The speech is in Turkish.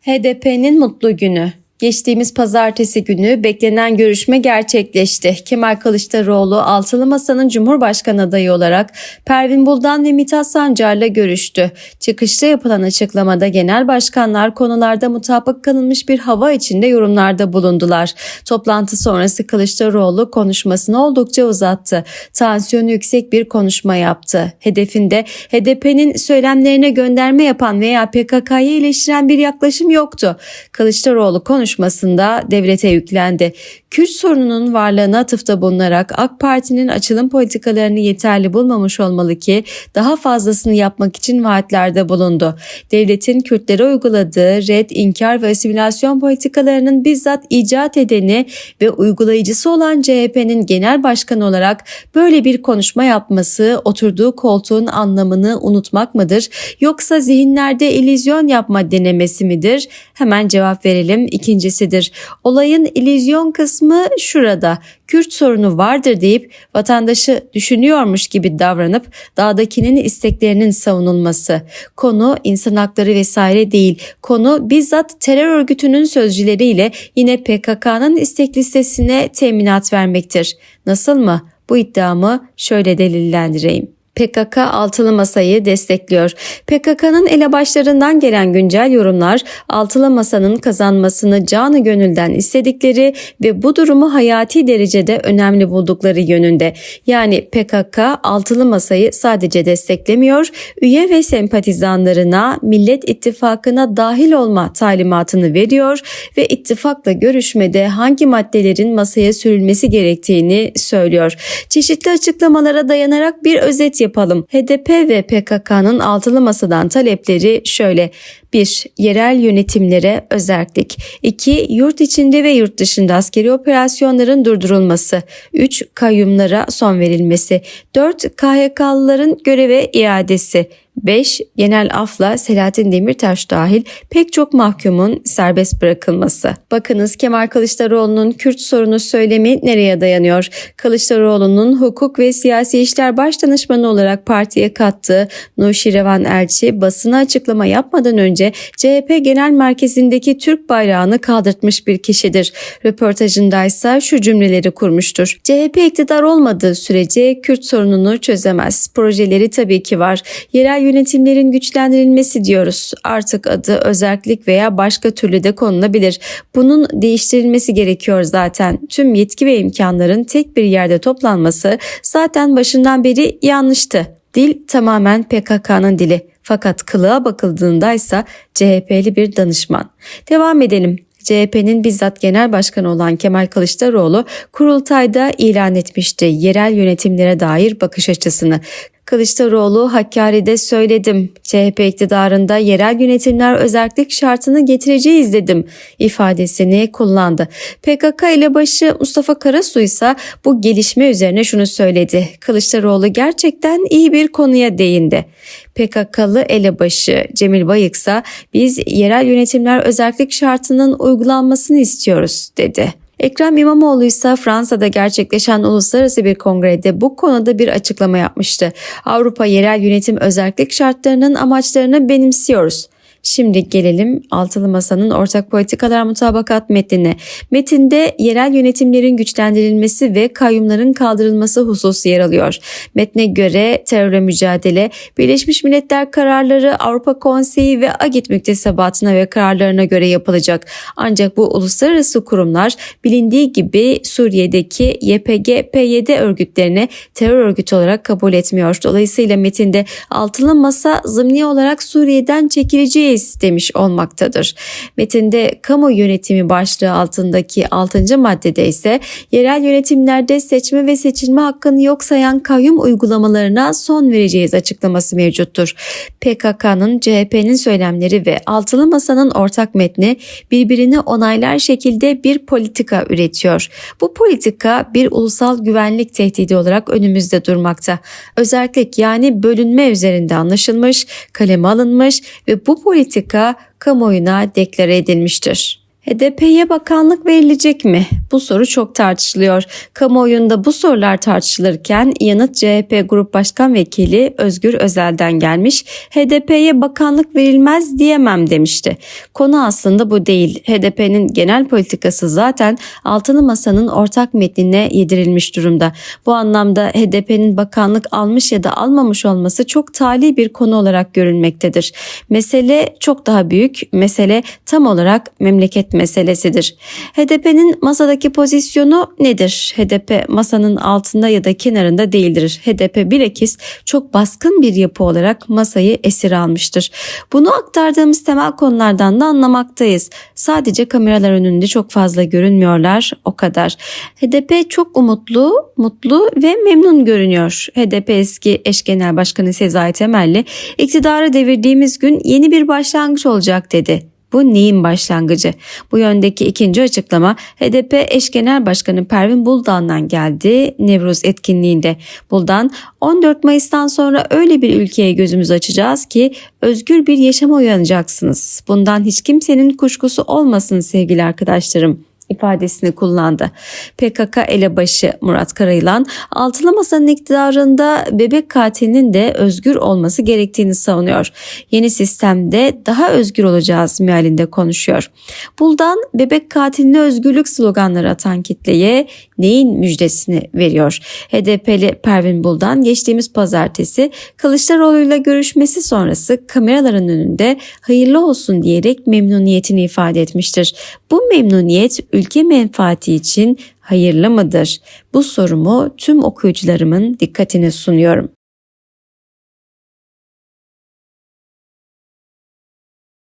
HDP'nin mutlu günü. Geçtiğimiz pazartesi günü beklenen görüşme gerçekleşti. Kemal Kılıçdaroğlu altılı masanın Cumhurbaşkanı adayı olarak Pervin Buldan ve Mithat Sancar'la görüştü. Çıkışta yapılan açıklamada genel başkanlar konularda mutabık kalınmış bir hava içinde yorumlarda bulundular. Toplantı sonrası Kılıçdaroğlu konuşmasını oldukça uzattı. Tansiyonu yüksek bir konuşma yaptı. Hedefinde HDP'nin söylemlerine gönderme yapan veya PKK'yı eleştiren bir yaklaşım yoktu. Kılıçdaroğlu konuşmasını konuşmasında devlete yüklendi. Kürt sorununun varlığına atıfta bulunarak AK Parti'nin açılım politikalarını yeterli bulmamış olmalı ki daha fazlasını yapmak için vaatlerde bulundu. Devletin Kürtlere uyguladığı red, inkar ve asimilasyon politikalarının bizzat icat edeni ve uygulayıcısı olan CHP'nin genel başkanı olarak böyle bir konuşma yapması oturduğu koltuğun anlamını unutmak mıdır yoksa zihinlerde illüzyon yapma denemesi midir? Hemen cevap verelim. İkincisidir. Olayın illüzyon kısmı şurada. Kürt sorunu vardır deyip vatandaşı düşünüyormuş gibi davranıp dağdakinin isteklerinin savunulması. Konu insan hakları vesaire değil. Konu bizzat terör örgütünün sözcüleriyle yine PKK'nın istek listesine teminat vermektir. Nasıl mı? Bu iddiamı şöyle delillendireyim. PKK altılı masayı destekliyor. PKK'nın elebaşlarından gelen güncel yorumlar altılı masanın kazanmasını canı gönülden istedikleri ve bu durumu hayati derecede önemli buldukları yönünde. Yani PKK altılı masayı sadece desteklemiyor, üye ve sempatizanlarına Millet İttifakı'na dahil olma talimatını veriyor ve ittifakla görüşmede hangi maddelerin masaya sürülmesi gerektiğini söylüyor. Çeşitli açıklamalara dayanarak bir özet yapalım. HDP ve PKK'nın altılı masadan talepleri şöyle. 1. Yerel yönetimlere özellik. 2. Yurt içinde ve yurt dışında askeri operasyonların durdurulması. 3. Kayyumlara son verilmesi. 4. KHK'lıların göreve iadesi. 5. Genel afla Selahattin Demirtaş dahil pek çok mahkumun serbest bırakılması. Bakınız Kemal Kılıçdaroğlu'nun Kürt sorunu söylemi nereye dayanıyor? Kılıçdaroğlu'nun hukuk ve siyasi işler baş danışmanı olarak partiye kattığı Nuşirevan Elçi basına açıklama yapmadan önce CHP Genel Merkezi'ndeki Türk bayrağını kaldırtmış bir kişidir. Röportajındaysa şu cümleleri kurmuştur. CHP iktidar olmadığı sürece Kürt sorununu çözemez. Projeleri tabii ki var. Yerel yönetimlerin güçlendirilmesi diyoruz. Artık adı özellik veya başka türlü de konulabilir. Bunun değiştirilmesi gerekiyor zaten. Tüm yetki ve imkanların tek bir yerde toplanması zaten başından beri yanlıştı. Dil tamamen PKK'nın dili. Fakat kılığa bakıldığında ise CHP'li bir danışman. Devam edelim. CHP'nin bizzat genel başkanı olan Kemal Kılıçdaroğlu kurultayda ilan etmişti yerel yönetimlere dair bakış açısını. Kılıçdaroğlu Hakkari'de söyledim. CHP iktidarında yerel yönetimler özellik şartını getireceğiz dedim ifadesini kullandı. PKK ile başı Mustafa Karasu ise bu gelişme üzerine şunu söyledi. Kılıçdaroğlu gerçekten iyi bir konuya değindi. PKK'lı elebaşı Cemil Bayık ise biz yerel yönetimler özellik şartının uygulanmasını istiyoruz dedi. Ekrem İmamoğlu ise Fransa'da gerçekleşen uluslararası bir kongrede bu konuda bir açıklama yapmıştı. Avrupa yerel yönetim özellik şartlarının amaçlarını benimsiyoruz. Şimdi gelelim Altılı Masa'nın ortak politikalar mutabakat metnine. Metinde yerel yönetimlerin güçlendirilmesi ve kayyumların kaldırılması hususu yer alıyor. Metne göre terörle mücadele, Birleşmiş Milletler kararları Avrupa Konseyi ve AGİT müktesebatına ve kararlarına göre yapılacak. Ancak bu uluslararası kurumlar bilindiği gibi Suriye'deki YPG, PYD örgütlerini terör örgütü olarak kabul etmiyor. Dolayısıyla metinde Altılı Masa zımni olarak Suriye'den çekileceği reis demiş olmaktadır. Metinde kamu yönetimi başlığı altındaki 6. maddede ise yerel yönetimlerde seçme ve seçilme hakkını yok sayan kayyum uygulamalarına son vereceğiz açıklaması mevcuttur. PKK'nın, CHP'nin söylemleri ve altılı masanın ortak metni birbirini onaylar şekilde bir politika üretiyor. Bu politika bir ulusal güvenlik tehdidi olarak önümüzde durmakta. Özellik yani bölünme üzerinde anlaşılmış, kaleme alınmış ve bu politika politika kamuoyuna deklare edilmiştir. HDP'ye bakanlık verilecek mi? Bu soru çok tartışılıyor. Kamuoyunda bu sorular tartışılırken yanıt CHP Grup Başkan Vekili Özgür Özel'den gelmiş. HDP'ye bakanlık verilmez diyemem demişti. Konu aslında bu değil. HDP'nin genel politikası zaten altılı masanın ortak metnine yedirilmiş durumda. Bu anlamda HDP'nin bakanlık almış ya da almamış olması çok tali bir konu olarak görülmektedir. Mesele çok daha büyük. Mesele tam olarak memleket meselesidir. HDP'nin masadaki pozisyonu nedir? HDP masanın altında ya da kenarında değildir. HDP bilakis çok baskın bir yapı olarak masayı esir almıştır. Bunu aktardığımız temel konulardan da anlamaktayız. Sadece kameralar önünde çok fazla görünmüyorlar o kadar. HDP çok umutlu, mutlu ve memnun görünüyor. HDP eski eş genel başkanı Sezai Temelli iktidarı devirdiğimiz gün yeni bir başlangıç olacak dedi. Bu neyin başlangıcı? Bu yöndeki ikinci açıklama HDP eş genel başkanı Pervin Buldan'dan geldi Nevruz etkinliğinde. Buldan 14 Mayıs'tan sonra öyle bir ülkeye gözümüz açacağız ki özgür bir yaşama uyanacaksınız. Bundan hiç kimsenin kuşkusu olmasın sevgili arkadaşlarım ifadesini kullandı. PKK elebaşı Murat Karayılan altılı masanın iktidarında bebek katilinin de özgür olması gerektiğini savunuyor. Yeni sistemde daha özgür olacağız mealinde konuşuyor. Buldan bebek katiline özgürlük sloganları atan kitleye neyin müjdesini veriyor? HDP'li Pervin Buldan geçtiğimiz pazartesi Kılıçdaroğlu'yla görüşmesi sonrası kameraların önünde hayırlı olsun diyerek memnuniyetini ifade etmiştir. Bu memnuniyet ülke menfaati için hayırlı mıdır? Bu sorumu tüm okuyucularımın dikkatine sunuyorum.